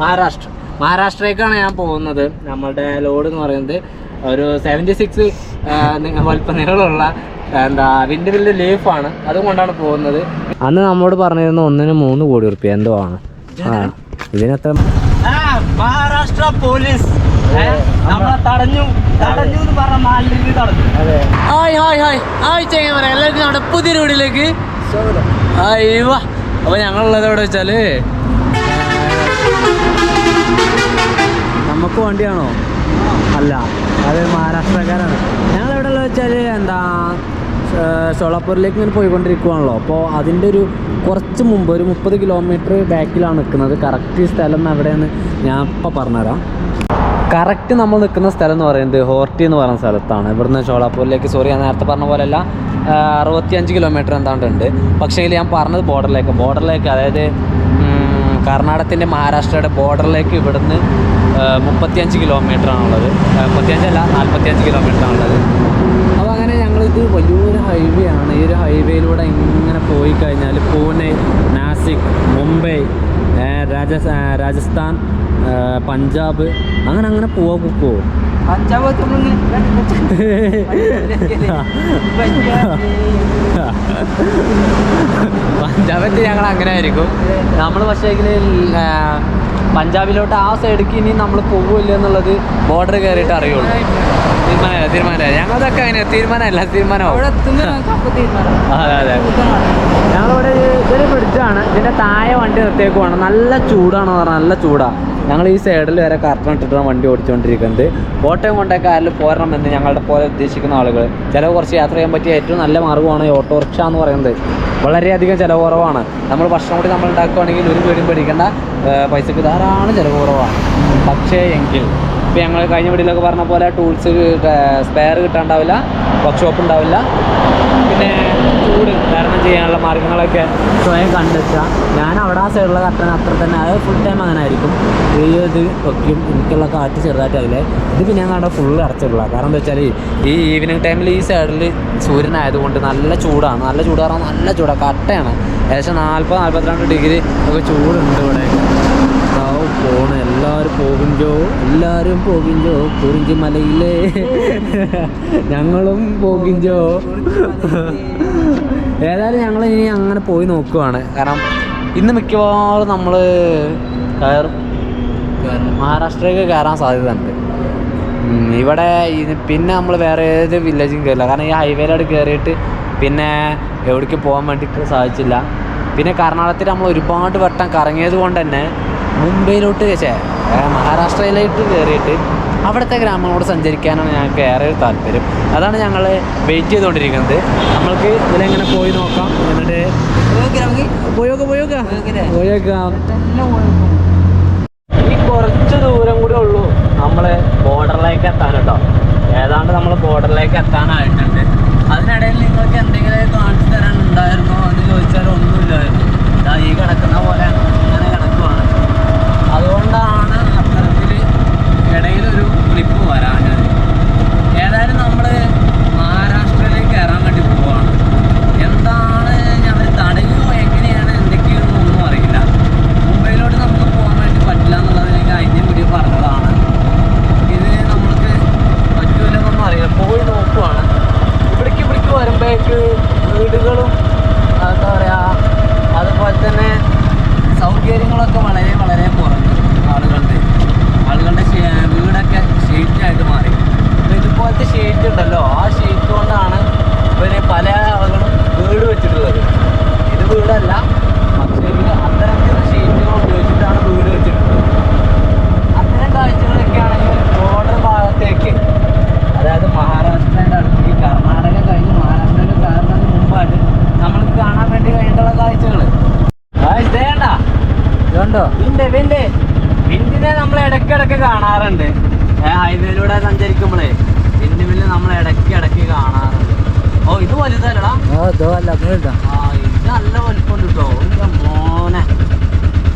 മഹാരാഷ്ട്ര. മഹാരാഷ്ട്രയിലേക്കാണ് ഞാൻ പോകുന്നത്. നമ്മുടെ ലോഡ് എന്ന് പറയുന്നത് ഒരു സെവന്റി സിക്സ് വലിപ്പ നീളമുള്ള എന്താ വിൻഡ് വില്ല് ലീഫാണ് അതുകൊണ്ടാണ് പോകുന്നത്. അന്ന് നമ്മോട് പറഞ്ഞിരുന്ന ഒന്നിന് മൂന്ന് കോടി റുപ്യ എന്തോ ആണ്. ഇതിനത്ര? Maharashtra police. Hi hi hi. Hi ചെയ്യാൻ എല്ലാവർക്കും നമ്മുടെ പുതിയ റോഡിലേക്ക് അയ്യോ അപ്പൊ ഞങ്ങളുള്ളത് എവിടെ വെച്ചാൽ നമുക്ക് വണ്ടിയാണോ? അല്ല അത് മഹാരാഷ്ട്രക്കാരാണ്. ഞങ്ങൾ എവിടെ ഉള്ളത് വെച്ചാൽ എന്താ സോളാപ്പൂരിലേക്ക് ഇങ്ങനെ പോയിക്കൊണ്ടിരിക്കുവാണല്ലോ. അപ്പോൾ അതിന്റെ ഒരു കുറച്ച് മുമ്പ് ഒരു മുപ്പത് കിലോമീറ്റർ ബാക്കിലാണ് നിൽക്കുന്നത്. കറക്റ്റ് സ്ഥലം എവിടെയെന്ന് ഞാൻ ഇപ്പോൾ പറഞ്ഞുതരാം. കറക്റ്റ് നമ്മൾ നിൽക്കുന്ന സ്ഥലം എന്ന് പറയുന്നത് ഹോർട്ടി എന്ന് പറയുന്ന സ്ഥലത്താണ്. ഇവിടുന്ന് ഷോളാപ്പൂരിലേക്ക് സോറി ഞാൻ നേരത്തെ പറഞ്ഞ പോലെയല്ല അറുപത്തിയഞ്ച് കിലോമീറ്റർ എന്താണ്ട് ഉണ്ട് പക്ഷേ ഞാൻ പറഞ്ഞത് ബോർഡറിലേക്ക് ബോർഡറിലേക്ക് അതായത് കർണാടകത്തിന്റെ മഹാരാഷ്ട്രയുടെ ബോർഡറിലേക്ക് ഇവിടുന്ന് മുപ്പത്തിയഞ്ച് കിലോമീറ്റർ ആണുള്ളത് മുപ്പത്തിയഞ്ചല്ല നാൽപ്പത്തിയഞ്ച് കിലോമീറ്റർ ആണുള്ളത് അപ്പോൾ അങ്ങനെ ഞങ്ങളിത് വലിയൊരു ഹൈവേ ആണ് ഈ ഒരു ഹൈവേയിലൂടെ ഇങ്ങനെ പോയി കഴിഞ്ഞാൽ പൂനെ നാസിക് മുംബൈ ഏ, രാജ രാജസ്ഥാൻ പഞ്ചാബ് അങ്ങനെ അങ്ങനെ പോവാ കുക്കോ പഞ്ചാബത്ത് ഞങ്ങൾ അങ്ങനെ ആയിരിക്കും നമ്മൾ പക്ഷേ പഞ്ചാബിലോട്ട് ആ സൈഡിലേക്ക് ഇനി നമ്മൾ പോകില്ല എന്നുള്ളത് ബോർഡർ കയറിയിട്ട് അറിയുള്ളൂ. തീരുമാനമല്ല തീരുമാനമല്ല. ഞങ്ങളതൊക്കെ അങ്ങനെ തീരുമാനമല്ല തീരുമാനമാവും. അതെ അതെ ഞങ്ങളിവിടെ ഇതൊരു ബ്രിഡ്ജാണ് ഇതിന്റെ താഴെ വണ്ടി നിർത്തിയേക്കുവാണ് നല്ല ചൂടാണ് പറഞ്ഞാൽ നല്ല ചൂടാണ് ഞങ്ങൾ ഈ സൈഡിൽ വരെ കറക്റ്റ് ഇട്ടിട്ടാണ് വണ്ടി ഓടിച്ചുകൊണ്ടിരിക്കുന്നത് കോട്ടയം കൊണ്ടൊക്കെ ആരിൽ പോരണമെന്ന് ഞങ്ങളുടെ പോലെ ഉദ്ദേശിക്കുന്ന ആളുകൾ ചിലവ് കുറച്ച് യാത്ര ചെയ്യാൻ പറ്റിയ ഏറ്റവും നല്ല മാർഗമാണ് ഈ ഓട്ടോറിക്ഷ എന്ന് പറയുന്നത്. വളരെയധികം ചിലവ് കുറവാണ്. നമ്മൾ ഭക്ഷണം കൂടി നമ്മൾ ഉണ്ടാക്കുകയാണെങ്കിൽ ഒരു പേടിയും പേടിക്കേണ്ട. പൈസക്ക് ധാരാളം ചിലവ് കുറവാണ്. പക്ഷേ എങ്കിൽ ഇപ്പോൾ ഞങ്ങൾ കഴിഞ്ഞ വീട്ടിലൊക്കെ പറഞ്ഞ പോലെ ടൂൾസ് സ്പെയർ കിട്ടാണ്ടാവില്ല വർക്ക്ഷോപ്പ് ഉണ്ടാവില്ല. പിന്നെ ചൂട് തരണം ചെയ്യാനുള്ള മാർഗങ്ങളൊക്കെ സ്വയം കണ്ടെത്തുക. ഞാൻ അവിടെ ആ സൈഡിലുള്ള കട്ടൻ അത്ര തന്നെ അത് ഫുൾ ടൈം അങ്ങനെ ആയിരിക്കും. ഈ ഇത് വെക്കും എനിക്കുള്ള കാറ്റ് ചെറുതായിട്ട് ഇത് പിന്നെ ഞാൻ അവിടെ ഫുള്ള് അടച്ചിട്ടുള്ള കാരണം എന്താ വെച്ചാൽ ഈ ഈവനിങ് ടൈമിൽ ഈ സൈഡിൽ സൂര്യനായതുകൊണ്ട് നല്ല ചൂടാണ്. നല്ല ചൂടാറാൻ നല്ല ചൂടാണ് കട്ടയാണ്. ഏകദേശം നാൽപ്പത് നാൽപ്പത്തിരണ്ട് ഡിഗ്രി ഒക്കെ ചൂടുണ്ട് ഇവിടെ. പോണ്. എല്ലാവരും പോകുഞ്ചോ? എല്ലാവരും പോകുഞ്ചോ? കുറിഞ്ചി മലയിലെ ഞങ്ങളും പോകുഞ്ചോ? ഏതായാലും ഞങ്ങൾ ഇനി അങ്ങനെ പോയി നോക്കുവാണ്. കാരണം ഇന്ന് മിക്കവാറും നമ്മൾ കയറും. മഹാരാഷ്ട്രയിലേക്ക് കയറാൻ സാധ്യത ഉണ്ട് ഇവിടെ പിന്നെ നമ്മൾ വേറെ ഏത് വില്ലേജും കയറില്ല കാരണം ഈ ഹൈവേയിലോട്ട് കയറിയിട്ട് പിന്നെ എവിടേക്ക് പോകാൻ വേണ്ടിയിട്ട് സാധിച്ചില്ല. പിന്നെ കർണാടകത്തിൽ നമ്മൾ ഒരുപാട് വട്ടം കറങ്ങിയത് കൊണ്ട് തന്നെ മുംബൈയിലോട്ട് ചേ മഹാരാഷ്ട്രയിലോട്ട് കയറിയിട്ട് അവിടുത്തെ ഗ്രാമങ്ങളോട് സഞ്ചരിക്കാനാണ് ഞങ്ങൾക്ക് ഏറെ ഒരു താല്പര്യം. അതാണ് ഞങ്ങൾ വെയിറ്റ് ചെയ്തുകൊണ്ടിരിക്കുന്നത്. നമ്മൾക്ക് ഇതിലെങ്ങനെ പോയി നോക്കാം. എന്നിട്ട് പോയോക്ക പോയോക്ക പോയോക്കാം ഈ കുറച്ച് ദൂരം കൂടെ ഉള്ളൂ നമ്മളെ ബോർഡറിലേക്ക് എത്താൻ കേട്ടോ. ഏതാണ്ട് നമ്മൾ ബോർഡറിലേക്ക് എത്താനായിട്ടുണ്ട്. അതിനിടയിൽ നിങ്ങൾക്ക് എന്തെങ്കിലും കാണിച്ചു തരാൻ ഉണ്ടായിരുന്നോ എന്ന് ചോദിച്ചാൽ ഒന്നുമില്ലായിരുന്നു. ഈ കിടക്കുന്ന പോലെ ഇങ്ങനെ കിടക്കുവാണ് അതുകൊണ്ടാണ് അത്തരത്തിൽ ഇടയിലൊരു ക്ലിപ്പ് വരാഞ്ഞത്. ഏതായാലും നമ്മൾ മഹാരാഷ്ട്രയിലേക്ക് കയറാൻ വേണ്ടി പോവാണ് എന്താണ് ഞാൻ തടയുമോ എങ്ങനെയാണ് എന്തൊക്കെയാണോ ഒന്നും അറിയില്ല മുംബൈയിലോട്ട് നമുക്ക് പോകാൻ വേണ്ടി പറ്റില്ല എന്നുള്ളത് എനിക്ക് അതിന്റെ വീഡിയോ പറഞ്ഞതാണ് ഇത് നമ്മൾക്ക് പറ്റൂലെന്നൊന്നും അറിയില്ല പോയി നോക്കുവാണ് ഇവിടേക്ക് ഇവിടേക്ക് വരുമ്പോഴേക്ക് വീടുകളും എന്താ പറയുക അതുപോലെ തന്നെ സൗകര്യങ്ങളൊക്കെ വളരെ വളരെ കുറഞ്ഞു ആളുകളുടെ ആളുകളുടെ ഷേ- വീടൊക്കെ ഷീറ്റായിട്ട് മാറി അപ്പോൾ ഇതുപോലത്തെ ഷീറ്റ് ഉണ്ടല്ലോ ആ ഷീറ്റ് കൊണ്ടാണ് ഇവർ പല ആളുകളും വീട് വെച്ചിട്ടുള്ളത് ഇത് വീടല്ല പക്ഷേ ഇത് അത്തരത്തിലുള്ള ഷീറ്റുകൾ ഉപയോഗിച്ചിട്ടാണ് വീട് വെച്ചിട്ടുള്ളത് അത്തരം കാഴ്ചകളൊക്കെ ആണെങ്കിൽ ബോർഡർ ഭാഗത്തേക്ക് അതായത് മഹാരാഷ്ട്രയുടെ അടുത്ത് ഈ കർണാടക കഴിഞ്ഞ് മഹാരാഷ്ട്രയിൽ കയറുന്നതിന് മുമ്പായിട്ട് നമ്മൾക്ക് കാണാൻ വേണ്ടി വേണ്ടുള്ള കാഴ്ചകൾ ഇതേണ്ട ഇതുണ്ടോ വിണ്ട് വിൻഡിനെ നമ്മൾ ഇടയ്ക്കിടയ്ക്ക് കാണാറുണ്ട്. ഹൈവേയിലൂടെ സഞ്ചരിക്കുമ്പോഴേ വിൻഡ് മില്ല് നമ്മൾ ഇടയ്ക്ക് ഇടയ്ക്ക് കാണാറുണ്ട്. ഓ ഇത് വലുതല്ലടാ. ആ ഇത് നല്ല വലുപ്പമുണ്ട് കേട്ടോ എന്റെ മോനെ.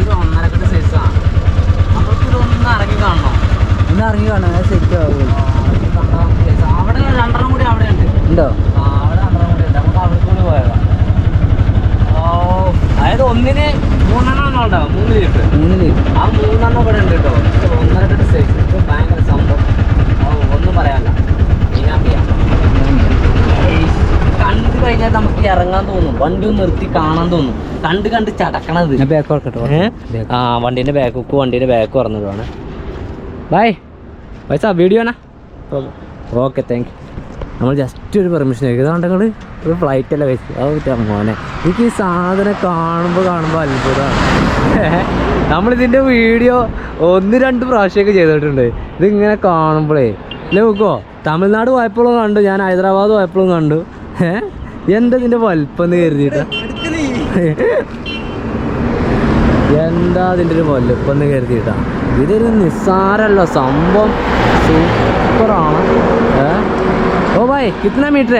ഇത് ഒന്നരക്കെട്ട് സൈസാണ്. നമുക്ക് ഇതൊന്ന് ഇറങ്ങി കാണണം? ഒന്ന് ഇറങ്ങി കാണണം ശരിക്കും ഇത്. അവിടെ രണ്ടെണ്ണം കൂടി അവിടെ ഉണ്ട്? ഉണ്ടോ ആ അവിടെ രണ്ടെണ്ണം കൂടി ഉണ്ട്. നമുക്ക് അവിടെ കൂടി ഓ അതായത് ഒന്നിന് മൂന്നെണ്ണം ഉണ്ടാവും മൂന്ന് ലീഫ് മൂന്ന് ലീഫ് ആ മൂന്നെണ്ണം ഇവിടെ ഉണ്ട് കേട്ടോ. ഒന്നര ലിറ്റർ സൈസ് ഇപ്പം ഭയങ്കര സംഭവം. ഒന്നും പറയാനല്ല. കണ്ടു കഴിഞ്ഞാൽ നമുക്ക് ഇറങ്ങാൻ തോന്നും. വണ്ടി നിർത്തി കാണാൻ തോന്നും. കണ്ട് കണ്ട് ചടക്കണത്. ബാക്ക് ആ വണ്ടീന്റെ ബാക്ക് ഹുക്ക് വണ്ടീന്റെ ബാക്ക് പറഞ്ഞതാണ് ബായ് വീഡിയോ ഓക്കെ താങ്ക് യു നമ്മൾ ജസ്റ്റ് ഒരു പെർമിഷൻ ചോദിക്കുന്നത് ഒരു ഫ്ലൈറ്റ് അല്ല വെച്ച്? അത് മോനെ. എനിക്ക് ഈ സാധനം കാണുമ്പോൾ കാണുമ്പോൾ അത്ഭുതമാണ്. നമ്മളിതിന്റെ വീഡിയോ ഒന്ന് രണ്ട് പ്രാവശ്യമൊക്കെ ചെയ്തിട്ടുണ്ട്. ഇതിങ്ങനെ കാണുമ്പോഴേ അല്ലേ നോക്കോ തമിഴ്നാട് പോയപ്പോഴും കണ്ടു ഞാൻ ഹൈദരാബാദ് പോയപ്പോഴും കണ്ടു. ഏഹ് എന്താ ഇതിന്റെ വലിപ്പം എന്ന് കരുതിയിട്ട്? എന്താ അതിന്റെ ഒരു വലുപ്പം എന്ന് കരുതിയിട്ടാ? ഇതൊരു നിസ്സാരമല്ല സംഭവം. സൂപ്പറാണ്. ഓ ഭായ് കിतना മീറ്റർ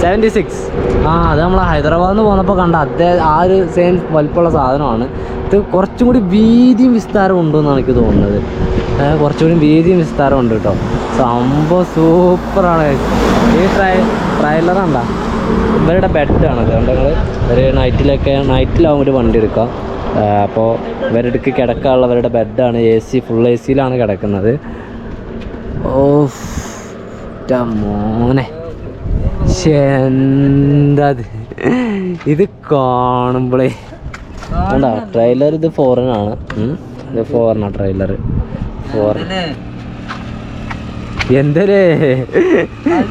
സെവന്റി സിക്സ് ആ അത് നമ്മൾ ഹൈദരാബാദിൽ നിന്ന് പോന്നപ്പോൾ കണ്ട അതേ ആ ഒരു സെയിം വലിപ്പമുള്ള സാധനമാണ്. ഇത് കുറച്ചും കൂടി വീതിയും വിസ്താരം ഉണ്ടെന്നാണ് എനിക്ക് തോന്നുന്നത്. ഏ, കുറച്ചും കൂടി വീതിയും വിസ്താരം ഉണ്ട് കേട്ടോ. സംഭവം സൂപ്പറാണ്. ഈ ട്രൈ ട്രയലറാണ്ട ഇവരുടെ ബെഡാണ് അതുകൊണ്ട് ഞങ്ങൾ ഒരു നൈറ്റിലൊക്കെ നൈറ്റിലാവും ഒരു വണ്ടി എടുക്കാം. അപ്പോൾ ഇവരുടെ കിടക്കാനുള്ളവരുടെ ബെഡാണ് എ സി ഫുൾ എ സിയിലാണ് കിടക്കുന്നത്. ഓ മോനെ. ശ്ശെ, എന്താ ഇത്? കാണുമ്പോളേ. കണ്ടാ ട്രെയിലർ ഇത് ഫോറിനാണ് ഇത് ഫോറിനാ ട്രെയിലർ ഫോറിൻ എന്തരേ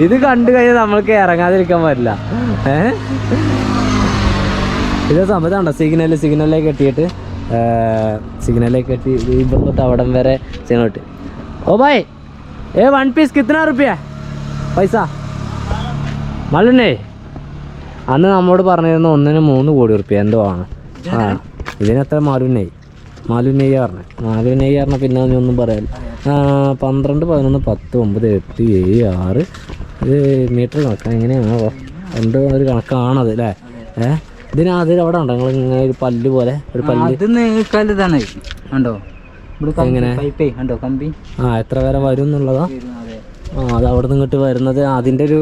ഇത് കണ്ടു കഴിഞ്ഞാൽ നമ്മൾക്ക് ഇറങ്ങാതിരിക്കാൻ പറ്റില്ല. ഏ? ഇത് സമയത്താണ്ടോ സിഗ്നൽ സിഗ്നലിലേക്ക് എത്തിയിട്ട് സിഗ്നലിലേക്ക് എത്തി ഇപ്പം ഇവിടെ തൊട്ട് അവിടം വരെ സിഗ്നൽ കിട്ടി ഓ ഭായ് ഏ വൺ പീസ് കിത്തന റുപ്യ? പൈസ? മല്ലണ്ണേ അന്ന് നമ്മോട് പറഞ്ഞിരുന്ന ഒന്നിന് മൂന്ന് കോടി ഉറുപ്പ്യ എന്തോ ആണ് ആ ഇതിനെത്ര മാലുനെയ് മാലുനെയ്യ പറഞ്ഞത് മാലുനെയ്യ പറഞ്ഞ പിന്നെ നീ ഒന്നും പറയാൻ പന്ത്രണ്ട് പതിനൊന്ന് പത്ത് ഒമ്പത് എട്ട് ഏഴ് ആറ് ഇത് മീറ്റർ കണക്കാണ് എങ്ങനെയാണോ രണ്ട് ഒരു കണക്കാണത് അല്ലേ? ഏഹ് ഇതിന് അതിൽ അവിടെ ഉണ്ടോ? നിങ്ങൾ ഇങ്ങനെ ഒരു പല്ല് പോലെ ഒരു പല്ല്. ഇതാണ് ഇവിടെ എങ്ങനെ? കമ്പി? ആ എത്ര വരെ വരും എന്നുള്ളതാ? ആ അത് അവിടെ നിന്ന് ഇങ്ങോട്ട് വരുന്നത് അതിന്റെ ഒരു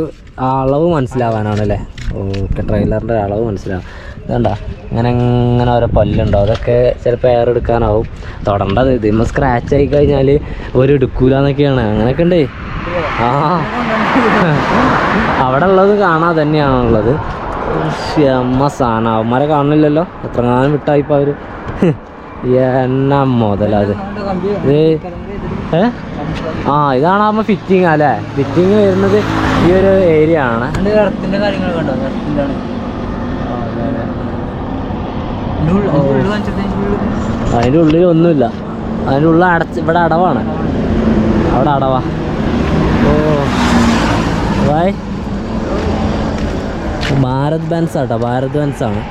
അളവ് മനസ്സിലാവാനാണല്ലേ? ഓക്കെ ട്രെയിലറിന്റെ അളവ് മനസ്സിലാവും. ഇതണ്ട ഇങ്ങനെ ഇങ്ങനെ ഓരോ പല്ലുണ്ടാവും അതൊക്കെ ചിലപ്പോൾ എയർ എടുക്കാനാവും. തൊടേണ്ടത് ഇതിമ്മ സ്ക്രാച്ച് ആയി കഴിഞ്ഞാൽ ഒരു എടുക്കൂല എന്നൊക്കെയാണ് അങ്ങനെയൊക്കെ ഉണ്ടേ? ആ. അവിടെ ഉള്ളത് കാണാൻ തന്നെയാണുള്ളത് അമ്മ സാധനം. അവന്മാരെ കാണുന്നില്ലല്ലോ? എത്ര കാലം വിട്ടായിപ്പോൾ അവർ എന്നാ മുതലത് ഏ? ആ ഇതാണ് ആകുമ്പോൾ ഫിറ്റിംഗ് അല്ലേ? ഫിറ്റിംഗ് വരുന്നത് ഈ ഒരു ഏരിയ ആണ്. അതിന്റെ ഉള്ളിൽ- അതിന്റെ ഒന്നുമില്ല. അതിന്റെ ഉള്ളിൽ അടച്ച് ഇവിടെ അടവാണ്. അവിടെ അടവാ. ഓ. Bye Bharat Benz auto Bharat Benz ആണ്.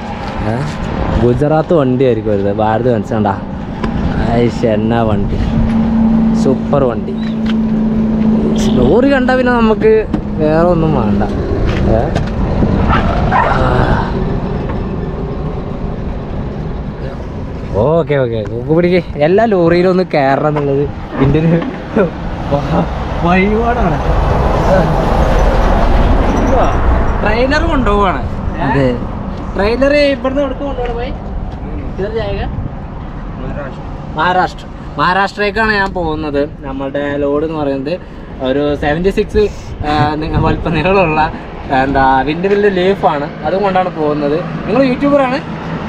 ഗുജറാത്ത് വണ്ടി ആയിരിക്കും വരുന്നത്. ഭാരത് ബെൻസ് കണ്ടാ. എന്നാ വണ്ടി. സൂപ്പർ വണ്ടി. ലോറി കണ്ട പിന്നെ നമുക്ക് വേറെ ഒന്നും വേണ്ട. ഓക്കെ ഓക്കെ നോക്ക് പിടിക്ക്. എല്ലാ ലോറിയിലും ഒന്ന് കയറണം എന്നുള്ളത് ഇതിന്റെ ഒരു വഴിപാടാണ് ട്രെയിലർ കൊണ്ടുപോവാണ്. അതെ. ട്രെയിലർ ഇവിടുന്ന് എടുത്ത് കൊണ്ടുപോകണം പോയി? മഹാരാഷ്ട്ര. മഹാരാഷ്ട്രയിലേക്കാണ് ഞാൻ പോകുന്നത്. നമ്മളുടെ ലോഡ് എന്ന് പറയുന്നത് ഒരു സെവന്റി സിക്സ് വലിപ്പ നീളമുള്ള എന്താ വിൻഡ് വില്ല് ലീഫാണ് അതുകൊണ്ടാണ് പോകുന്നത്. നിങ്ങൾ യൂട്യൂബറാണ്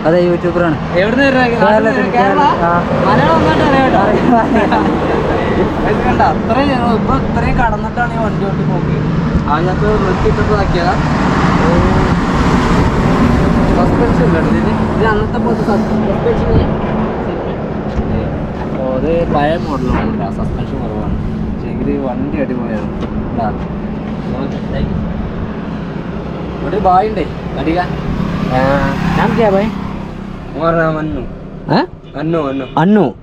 അതെ യൂട്യൂബറാണ് എവിടുന്ന് അത്രയും ഇപ്പൊ ഇത്രയും കടന്നിട്ടാണ് ഈ വണ്ടി കൊണ്ട് നോക്കി അതിനകത്ത് നിർത്തിയിട്ടപ്പോൾ സസ്പെൻഷൻ ഇല്ല ഇത് അന്നത്തെ പോലത്തെ സസ്പെൻഷൻ അത് പഴയ മോഡലാണ് സസ്പെൻഷൻ കുറവാണ്. പക്ഷേങ്കിൽ വണ്ടി അടിപൊളിയാണ്. ഇവിടെ ബായ് ഉണ്ടേ അടിക. ഞാൻ ക്യാ ബായ്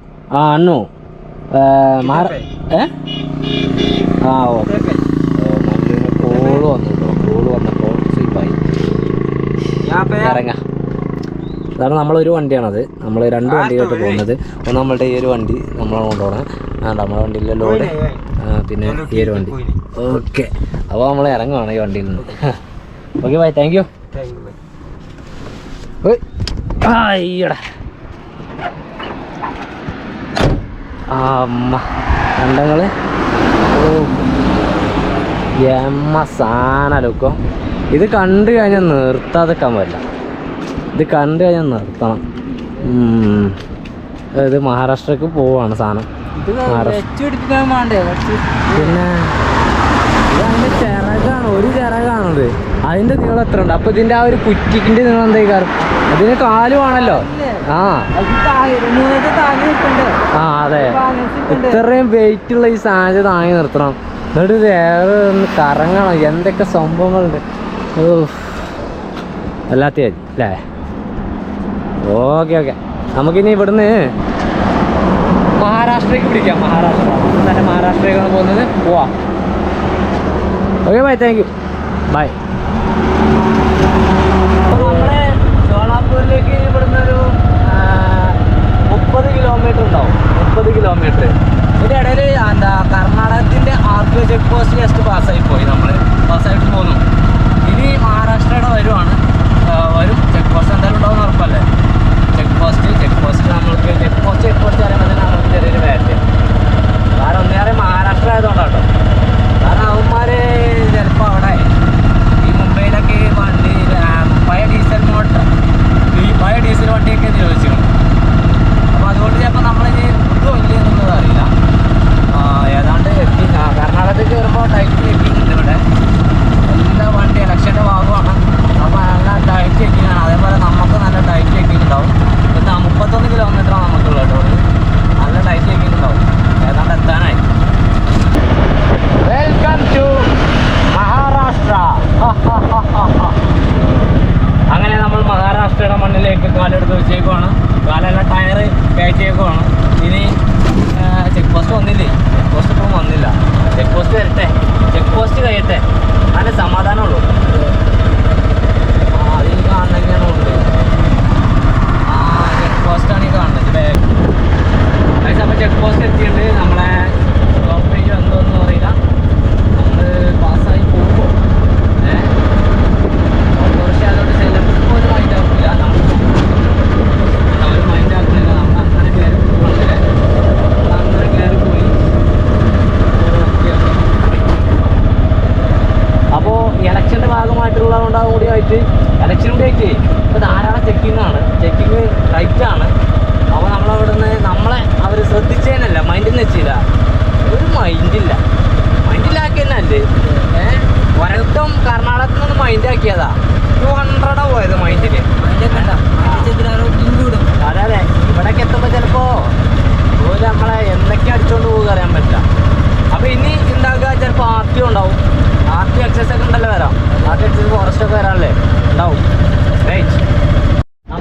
ആ വന്നപ്പോൾ അതാണ് നമ്മളൊരു വണ്ടിയാണത്. നമ്മൾ രണ്ട് വണ്ടിയായിട്ട് പോകുന്നത്. ഒന്ന് നമ്മളുടെ ഈ ഒരു വണ്ടി നമ്മൾ കൊണ്ടുപോകണം. വേണ്ട നമ്മുടെ വണ്ടിയിലെ ലോഡ്. പിന്നെ ഈ ഒരു വണ്ടി. ഓക്കെ. അപ്പോൾ നമ്മൾ ഇറങ്ങുവാണ് ഈ വണ്ടിയിൽ നിന്ന്. ഓക്കെ ബൈ താങ്ക് യു അയ്യടാ അമ്മ. കണ്ടങ്ങൾ ഓ. എമ്മ സാധനലൊക്കെ ഇത് കണ്ടു കഴിഞ്ഞാൽ നിർത്താതെക്കാൻ പറ്റില്ല ഇത് കണ്ടു കഴിഞ്ഞാൽ നിർത്തണം. അതായത് ഇത് മഹാരാഷ്ട്രക്ക് പോവാണ് സാധനം. പിന്നെ ചിറകാണ് ഒരു ചിറകാണത്. അതിന്റെ നീളം എത്ര ഉണ്ട് അപ്പൊ ഇതിന്റെ ആ ഒരു കുറ്റിക്കിന്റെ നീളം എന്താ കാരണം അതിന് കാലുവാണല്ലോ ആ. ആ അതെ. ഇത്രയും വെയിറ്റ് ഉള്ള ഈ സാധനം താങ്ങി നിർത്തണം. എന്നിട്ട് വേറെ ഒന്ന് കറങ്ങണം. എന്തൊക്കെ സംഭവങ്ങളുണ്ട്? അല്ലാത്ത അല്ലേ? Okay okay. നമുക്കിനി ഇവിടുന്ന് മഹാരാഷ്ട്രയ്ക്ക് പിടിക്കാം. മഹാരാഷ്ട്ര. തന്നെ മഹാരാഷ്ട്രയ്ക്കാണ് പോകുന്നത് പോവാം. Okay bye thank you bye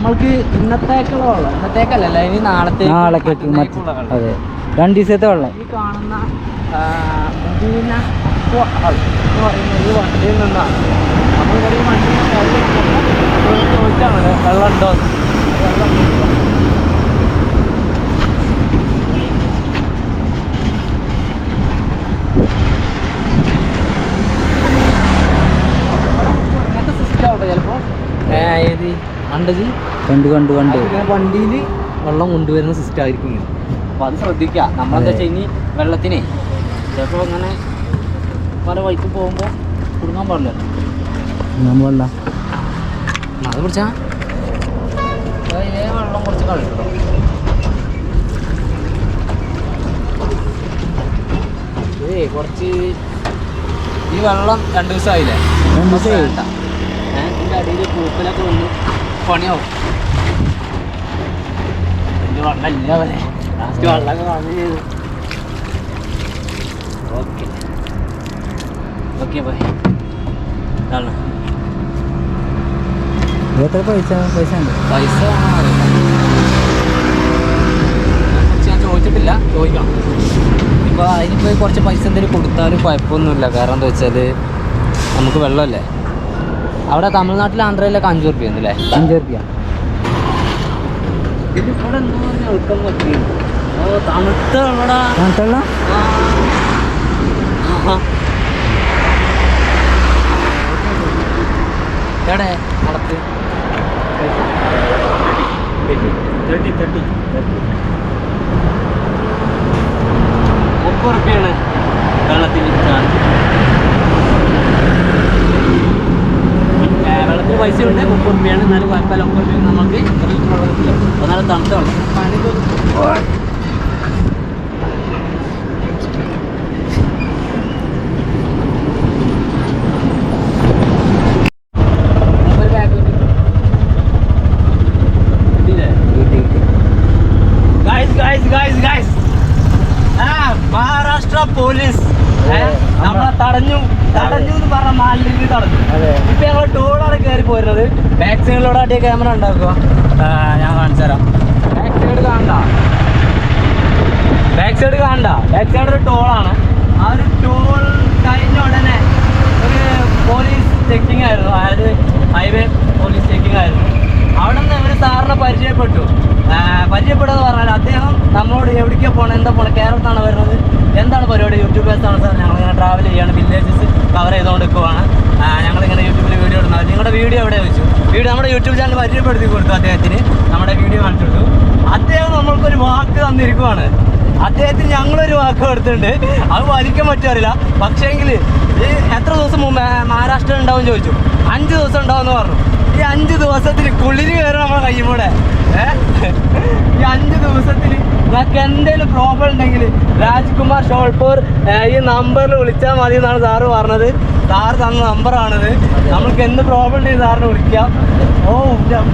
നമ്മൾക്ക് ഇന്നത്തേക്കുള്ള വെള്ളം. ഇന്നത്തേക്കല്ലല്ല ഇനി അതെ രണ്ട് ദിവസത്തെ വെള്ളം. ഈ കാണുന്ന ഈ വണ്ടിയിൽ നിന്നാണ്. നമ്മൾ ഈ വണ്ടി ചോദിച്ചാണ് വെള്ളം ഉണ്ടോ വെള്ളം ഉണ്ടോ? ഇങ്ങനത്തെ സിസ്റ്റം ഉണ്ടോ ചിലപ്പോൾ ഏത് കണ്ടത് കണ്ടു കണ്ടു കണ്ടു. വണ്ടിയിൽ വെള്ളം കൊണ്ടുവരുന്ന സിസ്റ്റം ആയിരിക്കും അപ്പൊ അത് ശ്രദ്ധിക്കുക. നമ്മളെന്താ വെച്ചാൽ ഇനി വെള്ളത്തിനെ ചിലപ്പോൾ അങ്ങനെ പല വഴിക്ക് പോകുമ്പോൾ കുടുങ്ങാൻ പാടില്ല. നമ്മളല്ല അത് പിടിച്ചാ? വെള്ളം കുറച്ച് കളിട്ടോ ഏ കുറച്ച് ഈ വെള്ളം രണ്ട് ദിവസമായില്ലേ രണ്ട്. വേണ്ട ഏഹ് ഇതിന്റെ അടിയിൽ പൂക്കലൊക്കെ വന്ന് പണിയാവും. വലിയ വെള്ളം ഇല്ല പോലെ ലാസ്റ്റ് വെള്ളമൊക്കെ വന്നു ചെയ്തു. ഓക്കെ ഓക്കെ ബൈ ഇതാണ്. എത്ര പൈസ? പൈസ ഉണ്ട്. പൈസ ഞാൻ ചോദിച്ചിട്ടില്ല. ചോദിക്കണം ഇപ്പോൾ അതിനിപ്പോൾ കുറച്ച് പൈസ എന്തെങ്കിലും കൊടുത്താലും കുഴപ്പമൊന്നുമില്ല. കാരണം എന്താ വെച്ചാൽ നമുക്ക് വെള്ളമല്ലേ? അവിടെ തമിഴ്നാട്ടിൽ ആന്ധ്രയിലൊക്കെ അഞ്ച് റുപ്യ ഉണ്ടല്ലേ അഞ്ച് റുപ്യ. തണുത്തുള്ള. എവിടെ? നടക്ക് തേർട്ടി തേർട്ടി മുപ്പത് റുപ്യാണ് വെള്ളത്തിന് ചാർജ് നമുക്ക് പൈസ ഉണ്ട് മുപ്പത് രൂപയാണ്. എന്നാലും കുഴപ്പമില്ല. മുപ്പത് രൂപ നമുക്ക് കിട്ടില്ല തണുത്ത വെള്ളം ഒരു ബാഗ് കിട്ടിയില്ലേ ഗൈസ് ഗൈസ് ഗൈസ് ഗൈസ് ആ മഹാരാഷ്ട്ര പോലീസ് ഏ, നമ്മളെ തടഞ്ഞു തടഞ്ഞു എന്ന് പറഞ്ഞ മാലിന്യം തടഞ്ഞു അതെ ഇപ്പൊ ഞങ്ങൾ ടൂളാണ് കയറി പോരുന്നത് ബാക്ക് സൈഡിലൂടെ അടിയ ക്യാമറ ഉണ്ടാക്കുക ഞാൻ കാണിച്ചു തരാം ബാക്ക് സൈഡ് കാണണ്ട. ബാക്ക് സൈഡ് കാണണ്ട. ബാക്ക് സൈഡ് ഒരു ടോളാണ് ആ ഒരു ടോൾ കഴിഞ്ഞ ഉടനെ ഒരു പോലീസ് ചെക്കിംഗ് ആയിരുന്നു. അതായത് ഹൈവേ പോലീസ് ചെക്കിംഗ് ആയിരുന്നു. അവിടെ നിന്ന് ഒരു സാറിനെ പരിചയപ്പെട്ടു. പരിചയപ്പെടുക പറഞ്ഞാൽ അദ്ദേഹം നമ്മളോട് എവിടേക്കാണ് പോകണം എന്താ പോകണം കേരളത്തിലാണ് വരുന്നത് എന്താണ് പരിപാടി യൂട്യൂബേഴ്സാണ് സാർ ഞങ്ങളിങ്ങനെ ട്രാവൽ ചെയ്യാണ് വില്ലേജസ് കവർ ചെയ്തുകൊണ്ട് നിൽക്കുവാണ് ഞങ്ങളിങ്ങനെ യൂട്യൂബിൽ വീഡിയോ ഇടുന്നത്. നിങ്ങളുടെ വീഡിയോ എവിടെ വെച്ചു വീഡിയോ നമ്മുടെ യൂട്യൂബ് ചാനൽ പരിചയപ്പെടുത്തി കൊടുത്തു അദ്ദേഹത്തിന്. നമ്മുടെ വീഡിയോ കാണിച്ചു അദ്ദേഹം നമ്മൾക്കൊരു വാക്ക് തന്നിരിക്കുവാണ്. അദ്ദേഹത്തിന് ഞങ്ങളൊരു വാക്ക് കൊടുത്തിട്ടുണ്ട്. അത് വലിക്കാൻ പറ്റാറില്ല പക്ഷേങ്കിൽ എത്ര ദിവസം മുമ്പ് മഹാരാഷ്ട്ര ഉണ്ടാവും ചോദിച്ചു. അഞ്ച് ദിവസം ഉണ്ടാവും പറഞ്ഞു. ഈ അഞ്ച് ദിവസത്തിൽ കുളിര് കയറും നമ്മളെ കയ്യുമൂടെ ഏഹ് ഈ അഞ്ച് ദിവസത്തിൽ നിങ്ങൾക്ക് എന്തെങ്കിലും പ്രോബ്ലം ഉണ്ടെങ്കിൽ രാജ്കുമാർ ഷോൾപൂർ ഈ നമ്പറിൽ വിളിച്ചാൽ മതി എന്നാണ് സാറ് പറഞ്ഞത്. സാറ് തന്ന നമ്പറാണിത് നമ്മൾക്ക് എന്ത് പ്രോബ്ലം ഉണ്ടെങ്കിൽ സാറിന് വിളിക്കാം. ഓ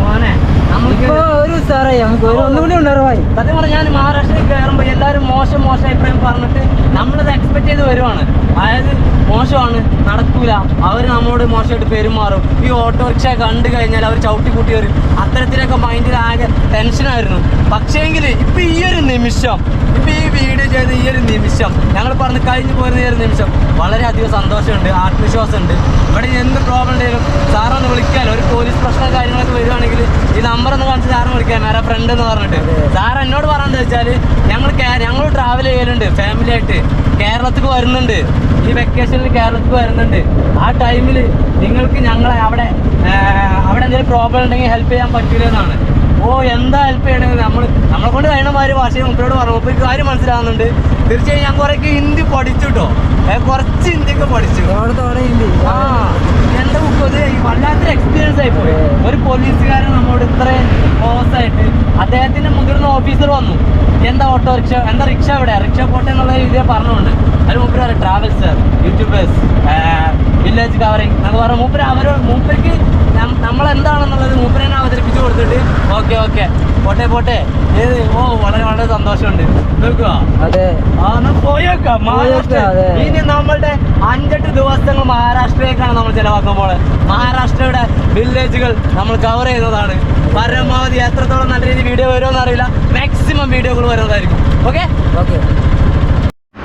മോനെ. നമുക്ക് ഒരു സാറേ നമുക്ക് ഒരു ഒന്നുകൂടി ഉണ്ടായി സത്യം പറഞ്ഞാൽ ഞാൻ മഹാരാഷ്ട്രയിൽ കയറുമ്പോൾ എല്ലാവരും മോശം മോശം അഭിപ്രായം പറഞ്ഞിട്ട് നമ്മളത് എക്സ്പെക്ട് ചെയ്ത് വരുവാണ്. അതായത് മോശമാണ്. നടക്കൂല. അവർ നമ്മളോട് മോശമായിട്ട് പെരുമാറും. ഈ ഓട്ടോറിക്ഷ കണ്ടു കഴിഞ്ഞാൽ അവർ ചവിട്ടി കൂട്ടി വരും അത്തരത്തിലൊക്കെ മൈൻഡിൽ ആകെ ടെൻഷനായിരുന്നു പക്ഷേങ്കിൽ ഇപ്പം ഈ ഒരു നിമിഷം ഇപ്പം ഈ വീഡിയോ ചെയ്ത ഈ ഒരു നിമിഷം ഞങ്ങൾ പറഞ്ഞ് കഴിഞ്ഞു പോരുന്ന ഈ ഒരു നിമിഷം വളരെയധികം സന്തോഷമുണ്ട് ആത്മവിശ്വാസമുണ്ട്. ഇവിടെ എന്ത് പ്രോബ്ലം ഉണ്ടെങ്കിലും സാറൊന്ന് വിളിക്കാൻ ഒരു പോലീസ് പ്രശ്നം കാര്യങ്ങളൊക്കെ വരുവാണെങ്കിൽ ഈ നമ്പർ ഒന്ന് കാണിച്ച് സാറിന് വിളിക്കാൻ ആരാ ഫ്രണ്ട് എന്ന് പറഞ്ഞിട്ട്. സാർ എന്നോട് പറഞ്ഞത് വെച്ചാൽ ഞങ്ങൾ ഞങ്ങൾ ട്രാവൽ ചെയ്യലുണ്ട് ഫാമിലി ആയിട്ട്. കേരളത്തിൽ വരുന്നുണ്ട്. ഈ വെക്കേഷനിൽ കേരളത്തിൽ വരുന്നുണ്ട്. ആ ടൈമിൽ നിങ്ങൾക്ക് ഞങ്ങളെ അവിടെ അവിടെ എന്തെങ്കിലും പ്രോബ്ലം ഉണ്ടെങ്കിൽ ഹെൽപ്പ് ചെയ്യാൻ പറ്റില്ല എന്നാണ്. ഓ എന്താ ഹെൽപ്പ് ചെയ്യണമെങ്കിൽ നമ്മൾ നമ്മളെ കൊണ്ട് കഴിയണമാര് ഭാഷയും മുപ്പരോട് പറഞ്ഞു. മുപ്പർക്ക് കാര്യം മനസ്സിലാവുന്നുണ്ട്. തീർച്ചയായും ഞാൻ കുറേക്ക് ഹിന്ദി പഠിച്ചു കേട്ടോ കുറച്ച് ഹിന്ദിയൊക്കെ പഠിച്ചു. ഹിന്ദി. ആ. അത് വല്ലാത്തൊരു എക്സ്പീരിയൻസ് ആയി പോയി. ഒരു പോലീസുകാരൻ നമ്മോട് ഇത്രയും ക്ലോസ് ആയിട്ട് അദ്ദേഹത്തിന്റെ മുതിർന്ന ഓഫീസർ വന്നു. എന്താ ഓട്ടോറിക്ഷ? എന്താ റിക്ഷ എവിടെ റിക്ഷ പോട്ടെ എന്നുള്ള രീതിയിൽ പറഞ്ഞുകൊണ്ട് അതിന് മൂപ്പര് ട്രാവൽസ് യൂട്യൂബേഴ്സ് വില്ലേജ് കവറിങ് എന്നൊക്കെ പറഞ്ഞ. മൂപ്പര് അവർ മൂപ്പർക്ക് നം- നമ്മളെന്താണെന്നുള്ളത് മൂപ്പനെ അവതരിപ്പിച്ചു കൊടുത്തിട്ട് ഓക്കെ ഓക്കെ. പോട്ടെ പോട്ടെ. ഏത്? ഓ വളരെ വളരെ സന്തോഷമുണ്ട്. മഹാരാഷ്ട്ര. പോയേക്കാം, ഇനി നമ്മളുടെ അഞ്ചെട്ട് ദിവസങ്ങൾ മഹാരാഷ്ട്രയിലേക്കാണ് നമ്മൾ ചെലവാക്കുമ്പോൾ. മഹാരാഷ്ട്രയുടെ വില്ലേജുകൾ നമ്മൾ കവർ ചെയ്തതാണ്. പരമാവധി എത്രത്തോളം നല്ല രീതിയിൽ വീഡിയോ വരുമെന്ന് അറിയില്ല. മാക്സിമം വീഡിയോകൾ വരുന്നതായിരിക്കും. ഓക്കെ ഓക്കെ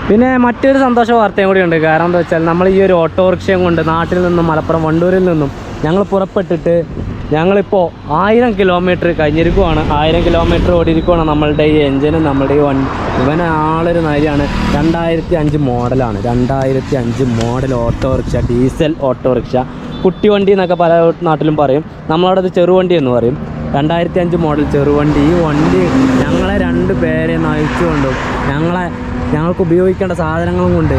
പിന്നെ മറ്റൊരു സന്തോഷ വാർത്തയും കൂടി ഉണ്ട്. കാരണം എന്താ വെച്ചാൽ നമ്മൾ ഈ ഒരു ഓട്ടോറിക്ഷയും കൊണ്ട് നാട്ടിൽ നിന്നും മലപ്പുറം വണ്ടൂരിൽ നിന്നും ഞങ്ങൾ പുറപ്പെട്ടിട്ട് ഞങ്ങളിപ്പോൾ ആയിരം കിലോമീറ്റർ കഴിഞ്ഞിരിക്കുവാണ്. ആയിരം കിലോമീറ്റർ ഓടിയിരിക്കുവാണ് നമ്മളുടെ ഈ എഞ്ചിനും നമ്മുടെ ഈ വണ്ടി. ഇവൻ ആളൊരു നരിയാണ് രണ്ടായിരത്തി അഞ്ച് മോഡലാണ്. രണ്ടായിരത്തി അഞ്ച് മോഡൽ ഓട്ടോറിക്ഷ ഡീസൽ ഓട്ടോറിക്ഷ. കുട്ടിവണ്ടി എന്നൊക്കെ പല നാട്ടിലും പറയും. നമ്മളവിടെ അത് ചെറുവണ്ടി എന്ന് പറയും. രണ്ടായിരത്തി അഞ്ച് മോഡൽ ചെറുവണ്ടി. ഈ വണ്ടി ഞങ്ങളെ രണ്ട് പേരെ നയിച്ചുകൊണ്ടും ഞങ്ങളെ ഞങ്ങൾക്ക് ഉപയോഗിക്കേണ്ട സാധനങ്ങളും കൊണ്ട്.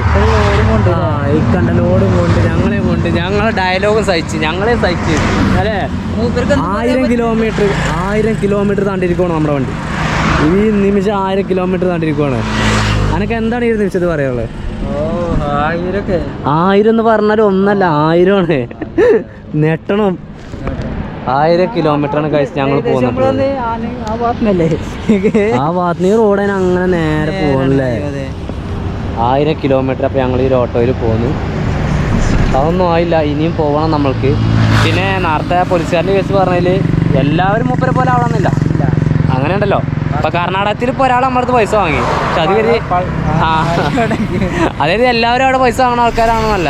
ആ ഈ കണ്ട ലോഡും കൊണ്ട് ഞങ്ങളെ കൊണ്ട് ഞങ്ങളെ ഡയലോഗും സഹിച്ച് ഞങ്ങളെ സഹിച്ച്. അല്ലേ? ആയിരം കിലോമീറ്റർ ആയിരം കിലോമീറ്റർ താണ്ടിരിക്കുവാണ് നമ്മുടെ വണ്ടി. ഈ നിമിഷം ആയിരം കിലോമീറ്റർ താണ്ടിരിക്കുവാണ്. അനക്ക് എന്താണ് ഈ നിമിഷത്ത് പറയാനുള്ളത്? ആയിരം എന്ന് പറഞ്ഞാൽ ഒന്നല്ല ആയിരമാണ്. നെട്ടണം. ആയിരം കിലോമീറ്റർ ആണ് കഴിച്ച് ഞങ്ങൾ പോകുന്നത് ആ ഭാഗത്ത് റോഡിന് അങ്ങനെ നേരെ പോകുന്നല്ലേ ആയിരം കിലോമീറ്റർ അപ്പോൾ ഞങ്ങൾ ഈ ഓട്ടോയിൽ പോന്നു. അതൊന്നും ആയില്ല ഇനിയും പോകണം നമ്മൾക്ക്. പിന്നെ നേരത്തെ പോലീസുകാരന്റെ കേസ് പറഞ്ഞതിൽ എല്ലാവരും മൂപ്പരെ പോലെ ആവണമെന്നില്ല. അങ്ങനെ ഉണ്ടല്ലോ. ഇപ്പൊ കർണാടകത്തിൽ ഇപ്പോൾ ഒരാൾ നമ്മുടെ അടുത്ത് പൈസ വാങ്ങി. പക്ഷെ അത് അതായത് എല്ലാവരും അവിടെ പൈസ വാങ്ങുന്ന ആൾക്കാരാണെന്നല്ല.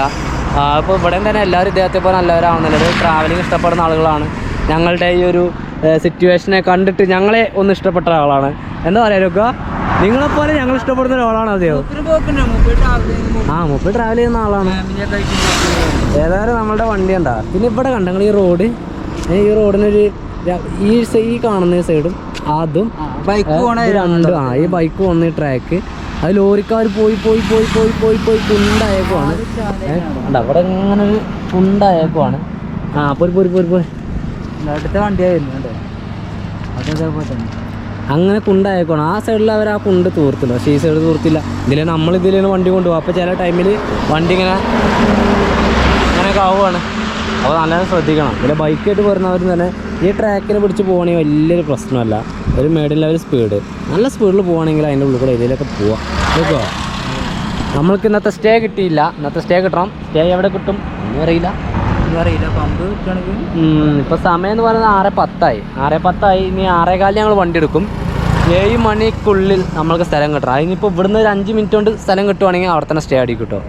ആ ഇപ്പോൾ ഇവിടെ തന്നെ എല്ലാവരും ഇദ്ദേഹത്തെ പോലെ നല്ലവരാണെന്നില്ല ഒരു ട്രാവലിംഗ് ഇഷ്ടപ്പെടുന്ന ആളുകളാണ്. ഞങ്ങളുടെ ഈ ഒരു സിറ്റുവേഷനെ കണ്ടിട്ട് ഞങ്ങളെ ഒന്ന് ഇഷ്ടപ്പെട്ട ഒരാളാണ്. എന്താ പറയാ രൂപ നിങ്ങളെപ്പോലെ ഞങ്ങൾ ഇഷ്ടപ്പെടുന്ന ഒരാളാണ് അതെയോ ആ മുപ്പി ട്രാവൽ ചെയ്യുന്ന ആളാണ്. ഏതായാലും നമ്മളുടെ വണ്ടി ഉണ്ടാ പിന്നെ ഇവിടെ കണ്ട ഈ റോഡ്? ഈ റോഡിനൊരു ഈ ഈ കാണുന്ന സൈഡും അതും ബൈക്ക് രണ്ടും. ആ ഈ ബൈക്ക് പോകുന്ന ട്രാക്ക് അത് ലോറിക്കാർ പോയി പോയി പോയി പോയി പോയി പോയി കുണ്ടായേക്കുവാണ് ഏഹ്? അവിടെ ഇങ്ങനെ ഒരു കുണ്ടായേക്കുവാണ് ആ പോരി പോരി പോരി പോരി. അടുത്ത വണ്ടിയായിരുന്നു അതേപോലെ തന്നെ. അങ്ങനെ കുണ്ടായേക്കുവാണ് ആ സൈഡിൽ അവർ ആ കുണ്ട് തൂർത്തില്ല. പക്ഷേ ഈ സൈഡ് തൂർത്തില്ല. ഇതിലെ നമ്മൾ ഇതിലാണ് വണ്ടി കൊണ്ടുപോകും. അപ്പോൾ ചില ടൈമിൽ വണ്ടി ഇങ്ങനെ ഇങ്ങനെയൊക്കെ ആവുകയാണ് അപ്പോൾ നല്ലത് ശ്രദ്ധിക്കണം. ഇതിലെ ബൈക്കായിട്ട് വരുന്നവർ തന്നെ ഈ ട്രാക്കിൽ പിടിച്ച് പോകണമെങ്കിൽ വലിയൊരു പ്രശ്നമല്ല. ഒരു മേഡിൽ ലെവൽ സ്പീഡ് നല്ല സ്പീഡിൽ പോകണമെങ്കിൽ അതിന്റെ ഉള്ളിൽ കൂടെ ഇതിലൊക്കെ പോവാം. കേൾക്കുമോ നമ്മൾക്ക് ഇന്നത്തെ സ്റ്റേ കിട്ടിയില്ല. ഇന്നത്തെ സ്റ്റേ കിട്ടണം. സ്റ്റേ എവിടെ കിട്ടും? ഒന്നും അറിയില്ല. അറിയില്ല. പമ്പ് കിട്ടുകയാണെങ്കിൽ ഉം, ഇപ്പൊ സമയം എന്ന് പറയുന്നത് ആറ് പത്തായി. ആറ് പത്തായി. ഇനി ആറേകാലിന് ഞങ്ങൾ വണ്ടി എടുക്കും. ഏഴ് മണിക്കുള്ളിൽ നമ്മൾക്ക് സ്ഥലം കിട്ടണം. അതിനിപ്പോൾ ഇവിടുന്ന് ഒരു അഞ്ച് മിനിറ്റ് കൊണ്ട് സ്ഥലം കിട്ടുവാണെങ്കിൽ അവിടെ തന്നെ സ്റ്റേ കേട്ടോ.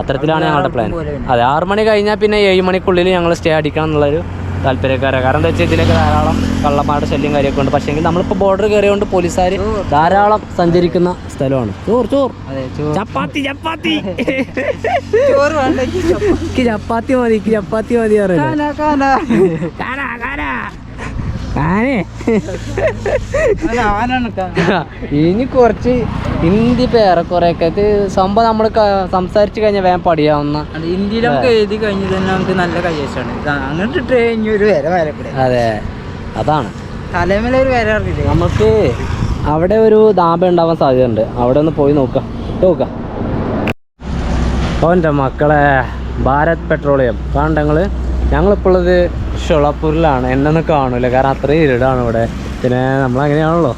അത്തരത്തിലാണ് ഞങ്ങളുടെ പ്ലാൻ അതെ ആറ് മണി കഴിഞ്ഞാൽ പിന്നെ ഏഴ് മണിക്കുള്ളിൽ ഞങ്ങൾ സ്റ്റേ അടിക്കണം എന്നുള്ളൊരു താല്പര്യക്കാരാണ് കാരണം എന്താ വെച്ചാൽ ഇതിലേക്ക് ധാരാളം കള്ളന്മാരുടെ ശല്യം കാര്യമൊക്കെ ഉണ്ട്. പക്ഷേ നമ്മളിപ്പോൾ ബോർഡർ കയറിയോണ്ട് പോലീസുകാർ ധാരാളം സഞ്ചരിക്കുന്ന സ്ഥലമാണ്. അതെ ചോറ്. ചപ്പാത്തി ചപ്പാത്തി. ചോറ് വേണ്ട ചപ്പാത്തി. മതി ചപ്പാത്തി മതി അറിയില്ല ഇനി കുറച്ച് ഹിന്ദി പേരെ കുറെ ഇത് സംഭവം നമ്മൾ സംസാരിച്ചു കഴിഞ്ഞാൽ വേഗം പഠിയാവുന്ന ഹിന്ദിയിലൊക്കെ നമുക്ക് എഴുതി കഴിഞ്ഞ് തന്നെ നമുക്ക് നല്ല കൈവശമാണ് അങ്ങോട്ട് ട്രെയിൻ ഒരു വര വരക്കൂടെ അതെ അതാണ്. തലമേല ഒരു വര അറിയില്ലേ? നമുക്ക് അവിടെ ഒരു ദാബ ഉണ്ടാവാൻ സാധ്യതയുണ്ട്. അവിടെ ഒന്ന് പോയി നോക്കാം. നോക്കാം. ഓന്റെ മക്കളെ ഭാരത് പെട്രോളിയം. കാണണ്ട ഞങ്ങൾ ഞങ്ങളിപ്പോൾ ഉള്ളത് ഷൊളപ്പൂരിലാണ്. എന്നൊന്നും കാണൂല. കാരണം അത്രയും ഇരുടാണ് ഇവിടെ. പിന്നെ നമ്മളങ്ങനെയാണല്ലോ.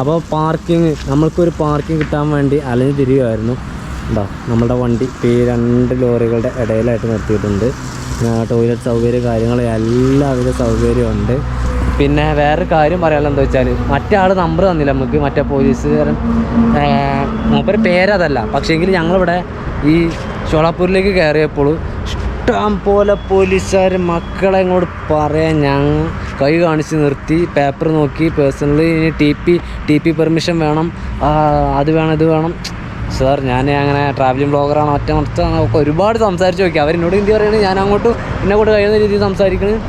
അപ്പോൾ പാർക്കിങ് നമ്മൾക്കൊരു പാർക്കിംഗ് കിട്ടാൻ വേണ്ടി അലഞ്ഞു തിരികുമായിരുന്നു ഉണ്ടോ നമ്മളുടെ വണ്ടി ഈ രണ്ട് ലോറികളുടെ ഇടയിലായിട്ട് നിർത്തിയിട്ടുണ്ട്. ടോയ്ലറ്റ് സൗകര്യം കാര്യങ്ങൾ എല്ലാവിധ സൗകര്യം ഉണ്ട്. പിന്നെ വേറൊരു കാര്യം പറയാമല്ലോ എന്താ വെച്ചാൽ മറ്റേ ആൾ നമ്പർ തന്നില്ല നമുക്ക്. മറ്റേ പോലീസുകാരൻ. മൂപ്പര് പേരതല്ല. പക്ഷേങ്കിൽ ഞങ്ങളിവിടെ ഈ ഷോളാപ്പൂരിലേക്ക് കയറിയപ്പോൾ ഇഷ്ടം പോലെ പോലീസുകാർ മക്കളെ ഇങ്ങോട്ട് പറയാൻ ഞങ്ങൾ കൈ കാണിച്ച് നിർത്തി പേപ്പർ നോക്കി പേഴ്സണലി ഇനി T P T P permission വേണം. അത് വേണം ഇത് വേണം. സാർ ഞാൻ അങ്ങനെ ട്രാവലിംഗ് ബ്ലോഗറാണ് ഒറ്റ മറിച്ചാണ് ഒക്കെ ഒരുപാട് സംസാരിച്ച് നോക്കി. അവരെന്നോട് ഹിന്ദി പറയുന്നത് ഞാൻ അങ്ങോട്ട് എന്നെ കൊണ്ട് കഴിയുന്ന രീതിയിൽ സംസാരിക്കുന്നത്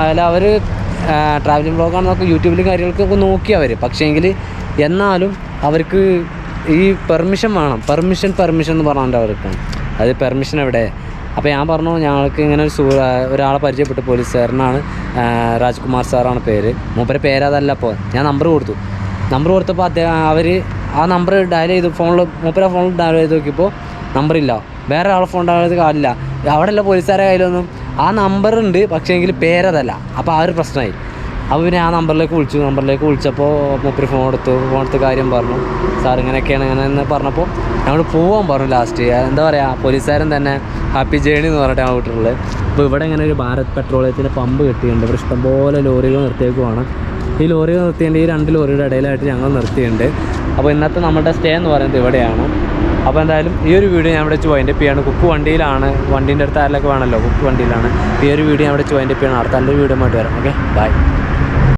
അല്ല അവർ ട്രാവലിംഗ് ബ്ലോഗാണെന്നൊക്കെ യൂട്യൂബിലും കാര്യങ്ങൾക്കൊക്കെ നോക്കി അവർ പക്ഷേങ്കിൽ എന്നാലും അവർക്ക് ഈ പെർമിഷൻ വേണം. പെർമിഷൻ പെർമിഷൻ എന്ന് പറഞ്ഞാൽ അവർക്ക് അത് പെർമിഷൻ എവിടെ? അപ്പോൾ ഞാൻ പറഞ്ഞു ഞങ്ങൾക്ക് ഇങ്ങനെ ഒരു സൂ ഒരാളെ പരിചയപ്പെട്ടു പോലീസ് സാറിനാണ് രാജ്കുമാർ സാറാണ് പേര്. മൂപ്പരെ പേരതല്ല അപ്പോൾ ഞാൻ നമ്പർ കൊടുത്തു. നമ്പർ കൊടുത്തപ്പോൾ അദ്ദേഹം അവർ ആ നമ്പർ ഡയൽ ചെയ്തു ഫോണിൽ മൂപ്പര ഫോണിൽ ഡയൽ ചെയ്ത് നോക്കിയപ്പോൾ നമ്പറില്ല വേറെ ആളെ ഫോൺ ഡയൽ ചെയ്ത് കാണില്ല. അവിടെയുള്ള പോലീസുകാരെ കയ്യിലൊന്നും ആ നമ്പർ ഉണ്ട് പക്ഷേ എങ്കിൽ പേരതല്ല. അപ്പോൾ ആ ഒരു പ്രശ്നമായി അപ്പോൾ പിന്നെ ആ നമ്പറിലേക്ക് വിളിച്ചു. നമ്പറിലേക്ക് വിളിച്ചപ്പോൾ മൂപ്പര് ഫോൺ എടുത്തു. ഫോൺ എടുത്ത് കാര്യം പറഞ്ഞു. സാർ ഇങ്ങനെയൊക്കെയാണ് ഇങ്ങനെ എന്ന് പറഞ്ഞപ്പോൾ ഞങ്ങൾ പോവാൻ പറഞ്ഞു ലാസ്റ്റ് എന്താ പറയുക പോലീസുകാരൻ തന്നെ ഹാപ്പി ജേണി എന്ന് പറഞ്ഞിട്ട് ഞങ്ങൾ വിട്ടിട്ടുള്ളത്. അപ്പോൾ ഇവിടെ ഇങ്ങനെ ഒരു ഭാരത് പെട്രോളിയത്തിന്റെ പമ്പ് കിട്ടിയിട്ടുണ്ട്. ഇവിടെ ഇഷ്ടംപോലെ ലോറികൾ നിർത്തിയേക്കുവാണ്. ഈ ലോറികൾ നിർത്തിയിട്ടുണ്ട് ഈ രണ്ട് ലോറിയുടെ ഇടയിലായിട്ട് ഞങ്ങൾ നിർത്തിയിട്ടുണ്ട്. അപ്പോൾ ഇന്നത്തെ നമ്മുടെ സ്റ്റേ എന്ന് പറയുന്നത് ഇവിടെയാണ്. അപ്പോൾ എന്തായാലും ഈ ഒരു വീഡിയോ ഞാൻ ഇവിടെ വെച്ച് ചെയ്യാണ്. കുക്ക് വണ്ടിയിലാണ്. വണ്ടീന്റെ അടുത്ത് ആരിലൊക്കെ വേണമല്ലോ? കുക്ക് വണ്ടിയിലാണ്. ഈ ഒരു വീഡിയോ ഞാൻ ഇവിടെ വെച്ച് ചെയ്യണം. അടുത്ത നല്ലൊരു വീഡിയോ ആയിട്ട് വരാം. Okay bye